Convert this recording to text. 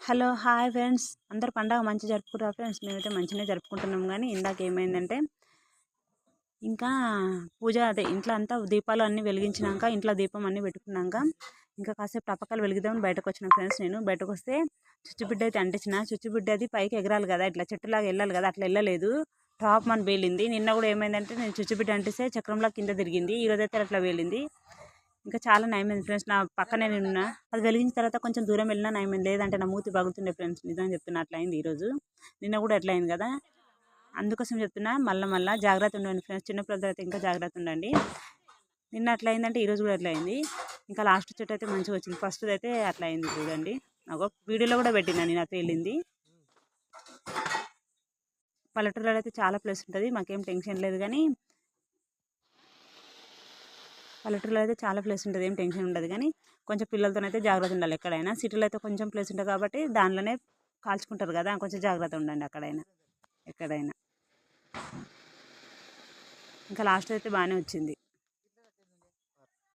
Hello hi friends. అందరు పండగ మంచిగా జరుపుకుంటారు ఫ్రెండ్స్? మేమైతే మంచిగానే జరుపుకుంటున్నాం కానీ ఇందాక ఏమైందంటే ఇంకా పూజ అదే ఇంట్లో అంతా దీపాలు అన్నీ వెలిగించినాక ఇంట్లో దీపం అన్నీ పెట్టుకున్నాక ఇంకా కాసేపు టపకాలు వెలిగిద్దామని బయటకు వచ్చిన ఫ్రెండ్స్ నేను. బయటకు వస్తే చుచ్చుబిడ్డ అయితే అంటించిన. చుచ్చుబిడ్డ అది పైకి ఎగరాలి కదా ఇట్లా చెట్టులాగా వెళ్ళాలి కదా అట్లా వెళ్ళలేదు. టాప్ మన వేలింది. నిన్న కూడా ఏమైందంటే నేను చుచ్చుబిడ్డ అంటిస్తే చక్రంలా కింద తిరిగింది. ఈరోజు అయితే అట్లా వేలింది. ఇంకా చాలా నయమైంది ఫ్రెండ్స్. నా పక్కనే నిన్న అది వెలిగించిన తర్వాత కొంచెం దూరం వెళ్ళినా నయమైంది. లేదంటే నా మూతి బాగుతుండే ఫ్రెండ్స్. నిజం చెప్తున్నా అట్లా అయింది ఈరోజు నిన్న కూడా అట్లా అయింది కదా. అందుకోసం చెప్తున్నా మళ్ళీ మళ్ళీ జాగ్రత్త ఉండండి ఫ్రెండ్స్. చిన్నపిల్లలతో అయితే ఇంకా జాగ్రత్త ఉండండి. నిన్న అట్లా అయిందంటే ఈరోజు కూడా అట్లా అయింది. ఇంకా లాస్ట్ చెట్టు అయితే మంచిగా వచ్చింది. ఫస్ట్ అయితే అట్లా అయింది చూడండి. ఒక వీడియోలో కూడా పెట్టినా నేను అట్లా వెళ్ళింది. పల్లెటూరులో అయితే చాలా ప్లేస్ ఉంటుంది. మాకేం టెన్షన్ లేదు కానీ పల్లెటూరులో అయితే చాలా ప్లేస్ ఉంటుంది ఏం టెన్షన్ ఉండదు. కానీ కొంచెం పిల్లలతో అయితే జాగ్రత్త ఉండాలి ఎక్కడైనా. సిటీలో అయితే కొంచెం ప్లేస్ ఉంటుంది కాబట్టి దానిలోనే కాల్చుకుంటారు కదా కొంచెం జాగ్రత్త ఉండండి అక్కడైనా ఎక్కడైనా. ఇంకా లాస్ట్ అయితే బాగానే వచ్చింది.